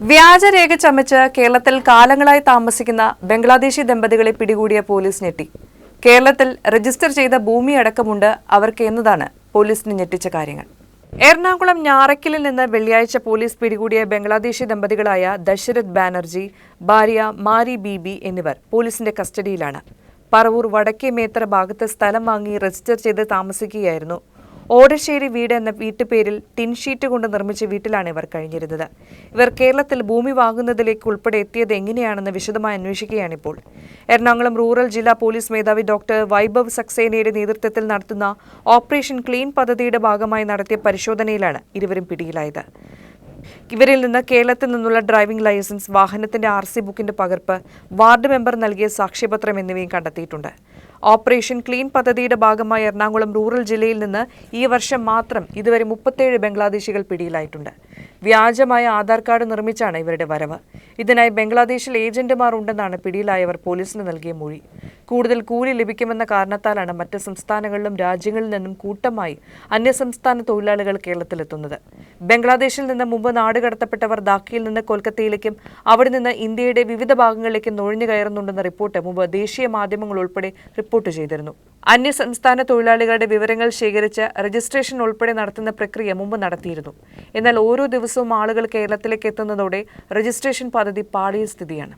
വ്യാജരേഖ ചമച്ച് കേരളത്തിൽ കാലങ്ങളായി താമസിക്കുന്ന ബംഗ്ലാദേശി ദമ്പതികളെ പിടികൂടിയ പോലീസ് ഞെട്ടി. കേരളത്തിൽ രജിസ്റ്റർ ചെയ്ത ഭൂമി അടക്കമുണ്ട് അവർക്ക് എന്നതാണ് പോലീസിന് ഞെട്ടിച്ച കാര്യങ്ങൾ. എറണാകുളം ഞാറയ്ക്കലിൽ നിന്ന് വെള്ളിയാഴ്ച പോലീസ് പിടികൂടിയ ബംഗ്ലാദേശി ദമ്പതികളായ ദശരഥ് ബാനർജി ഭാര്യ മാരി ബീബി എന്നിവർ പോലീസിന്റെ കസ്റ്റഡിയിലാണ്. പറവൂർ വടക്കേ മേത്തറ ഭാഗത്ത് സ്ഥലം വാങ്ങി രജിസ്റ്റർ ചെയ്ത് താമസിക്കുകയായിരുന്നു ഓടശ്ശേരി വീട് എന്ന വീട്ടുപേരിൽ ടിൻഷീറ്റ് കൊണ്ട് നിർമ്മിച്ച വീട്ടിലാണ് ഇവർ കഴിഞ്ഞിരുന്നത്. ഇവർ കേരളത്തിൽ ഭൂമി വാങ്ങുന്നതിലേക്ക് ഉൾപ്പെടെ എത്തിയത് എങ്ങനെയാണെന്ന് വിശദമായി അന്വേഷിക്കുകയാണിപ്പോൾ. എറണാകുളം റൂറൽ ജില്ലാ പോലീസ് മേധാവി ഡോക്ടർ വൈഭവ് സക്സേനയുടെ നേതൃത്വത്തിൽ നടത്തുന്ന ഓപ്പറേഷൻ ക്ലീൻ പദ്ധതിയുടെ ഭാഗമായി നടത്തിയ പരിശോധനയിലാണ് ഇരുവരും പിടിയിലായത്. ഇവരിൽ നിന്ന് കേരളത്തിൽ നിന്നുള്ള ഡ്രൈവിംഗ് ലൈസൻസ് വാഹനത്തിന്റെ ആർ സി ബുക്കിന്റെ പകർപ്പ് വാർഡ് മെമ്പർ നൽകിയ സാക്ഷ്യപത്രം എന്നിവയും കണ്ടെത്തിയിട്ടുണ്ട്. ഓപ്പറേഷൻ ക്ലീൻ പദ്ധതിയുടെ ഭാഗമായി എറണാകുളം റൂറൽ ജില്ലയിൽ നിന്ന് ഈ വർഷം മാത്രം ഇതുവരെ മുപ്പത്തേഴ് ബംഗ്ലാദേശികൾ പിടിയിലായിട്ടുണ്ട്. വ്യാജമായ ആധാർ കാർഡ് നിർമ്മിച്ചാണ് ഇവരുടെ വരവ്. ഇതിനായി ബംഗ്ലാദേശിൽ ഏജന്റുമാർ ഉണ്ടെന്നാണ് പിടിയിലായവർ പോലീസിന് നൽകിയ മൊഴി. കൂടുതൽ കൂലി ലഭിക്കുമെന്ന കാരണത്താലാണ് മറ്റ് സംസ്ഥാനങ്ങളിലും രാജ്യങ്ങളിൽ നിന്നും കൂട്ടമായി അന്യസംസ്ഥാന തൊഴിലാളികൾ കേരളത്തിലെത്തുന്നത്. ബംഗ്ലാദേശിൽ നിന്ന് മുമ്പ് നാടുകടത്തപ്പെട്ടവർ ധാക്കയിൽ നിന്ന് കൊൽക്കത്തയിലേക്കും അവിടെ നിന്ന് ഇന്ത്യയുടെ വിവിധ ഭാഗങ്ങളിലേക്കും നുഴഞ്ഞു കയറുന്നുണ്ടെന്ന റിപ്പോർട്ട് മുമ്പ് ദേശീയ മാധ്യമങ്ങൾ ഉൾപ്പെടെ റിപ്പോർട്ട് ചെയ്തിരുന്നു. അന്യസംസ്ഥാന തൊഴിലാളികളുടെ വിവരങ്ങൾ ശേഖരിച്ച് രജിസ്ട്രേഷൻ ഉൾപ്പെടെ നടത്തുന്ന പ്രക്രിയ മുമ്പ് നടത്തിയിരുന്നു. എന്നാൽ ഓരോ ദിവസവും ആളുകൾ കേരളത്തിലേക്ക് എത്തുന്നതോടെ രജിസ്ട്രേഷൻ പദ്ധതി പാളിയ സ്ഥിതിയാണ്.